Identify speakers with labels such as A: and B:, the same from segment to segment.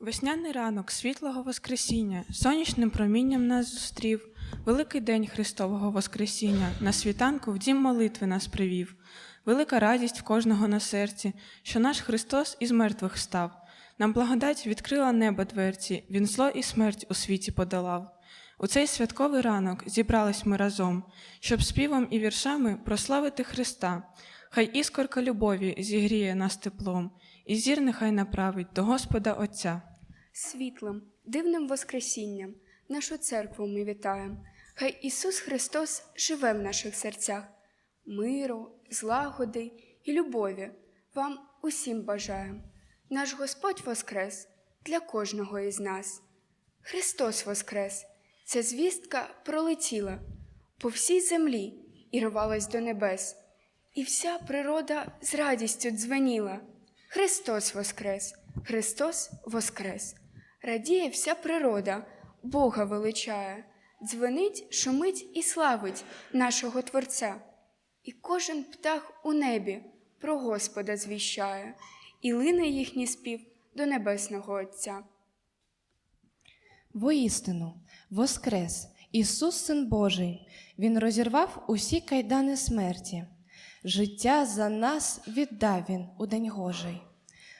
A: Весняний ранок світлого Воскресіння сонячним промінням нас зустрів. Великий день Христового Воскресіння на світанку в дім молитви нас привів. Велика радість в кожного на серці, що наш Христос із мертвих став. Нам благодать відкрила небо дверці, Він зло і смерть у світі подолав. У цей святковий ранок зібрались ми разом, щоб співом і віршами прославити Христа. Хай іскорка любові зігріє нас теплом, і зір нехай направить до Господа Отця.
B: Світлим, дивним Воскресінням нашу церкву ми вітаємо. Хай Ісус Христос живе в наших серцях. Миру, злагоди і любові вам усім бажаємо. Наш Господь Воскрес для кожного із нас. Христос Воскрес! Ця звістка пролетіла по всій землі і рвалась до небес, і вся природа з радістю дзвеніла. Христос Воскрес! Христос Воскрес! Радіє вся природа, Бога величає, дзвенить, шумить і славить нашого Творця. І кожен птах у небі про Господа звіщає, і лине їхній спів до небесного Отця.
C: Воістину, Воскрес, Ісус Син Божий, Він розірвав усі кайдани смерті. Життя за нас віддав Він у день Гожий.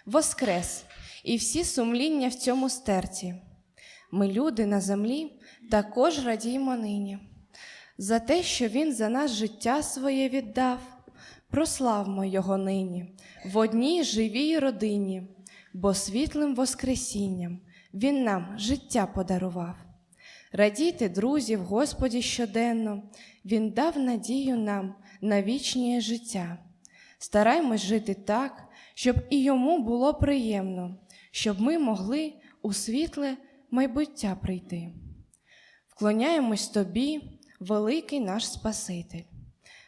C: Воскрес, і всі сумління в цьому стерті. Ми, люди на землі, також радіємо нині. За те, що Він за нас життя своє віддав, прославмо Його нині в одній живій родині, бо світлим Воскресінням Він нам життя подарував. Радійте, друзі, в Господі щоденно, Він дав надію нам на вічнє життя. Стараймось жити так, щоб і йому було приємно, щоб ми могли у світле майбуття прийти. Вклоняємось тобі, великий наш Спаситель,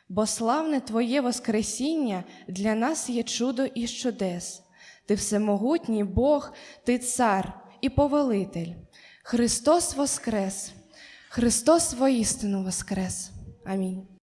C: бо славне Твоє Воскресіння для нас є чудо і чудес. Ти всемогутній Бог, ти цар і повелитель. Христос Воскрес, Христос воістину Воскрес. Амінь.